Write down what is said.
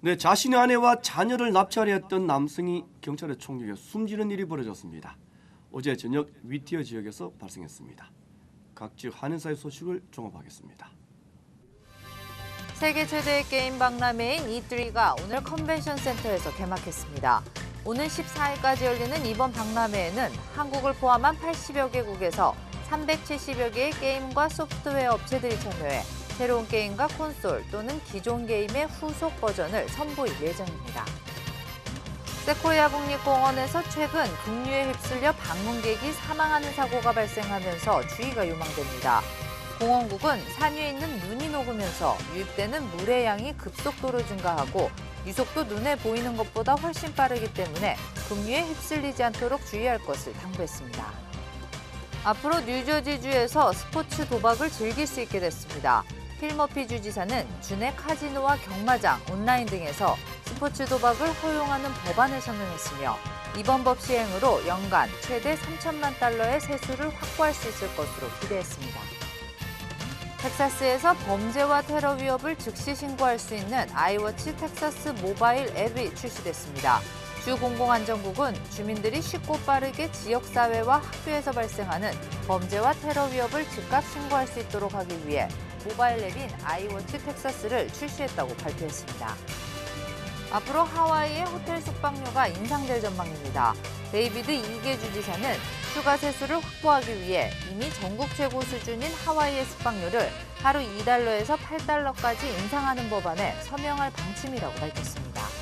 네, 자신의 아내와 자녀를 납치하려 했던 남성이 경찰의 총격에 숨지는 일이 벌어졌습니다. 어제 저녁 위티어 지역에서 발생했습니다. 각 지역 한인사의 소식을 종합하겠습니다. 세계 최대의 게임 박람회인 E3가 오늘 컨벤션 센터에서 개막했습니다. 오는 14일까지 열리는 이번 박람회에는 한국을 포함한 80여 개국에서 370여 개의 게임과 소프트웨어 업체들이 참여해 새로운 게임과 콘솔 또는 기존 게임의 후속 버전을 선보일 예정입니다. 세코이아 국립공원에서 최근 급류에 휩쓸려 방문객이 사망하는 사고가 발생하면서 주의가 요망됩니다. 공원국은 산 위에 있는 눈이 녹으면서 유입되는 물의 양이 급속도로 증가하고 유속도 눈에 보이는 것보다 훨씬 빠르기 때문에 급류에 휩쓸리지 않도록 주의할 것을 당부했습니다. 앞으로 뉴저지주에서 스포츠 도박을 즐길 수 있게 됐습니다. 필머피 주지사는 주내 카지노와 경마장, 온라인 등에서 스포츠 도박을 허용하는 법안을 선언했으며 이번 법 시행으로 연간 최대 3천만 달러의 세수를 확보할 수 있을 것으로 기대했습니다. 텍사스에서 범죄와 테러 위협을 즉시 신고할 수 있는 아이워치 텍사스 모바일 앱이 출시됐습니다. 주 공공안전국은 주민들이 쉽고 빠르게 지역사회와 학교에서 발생하는 범죄와 테러 위협을 즉각 신고할 수 있도록 하기 위해 모바일 앱인 아이워치 텍사스를 출시했다고 발표했습니다. 앞으로 하와이의 호텔 숙박료가 인상될 전망입니다. 데이비드 이게 주지사는 추가 세수를 확보하기 위해 이미 전국 최고 수준인 하와이의 숙박료를 하루 2달러에서 8달러까지 인상하는 법안에 서명할 방침이라고 밝혔습니다.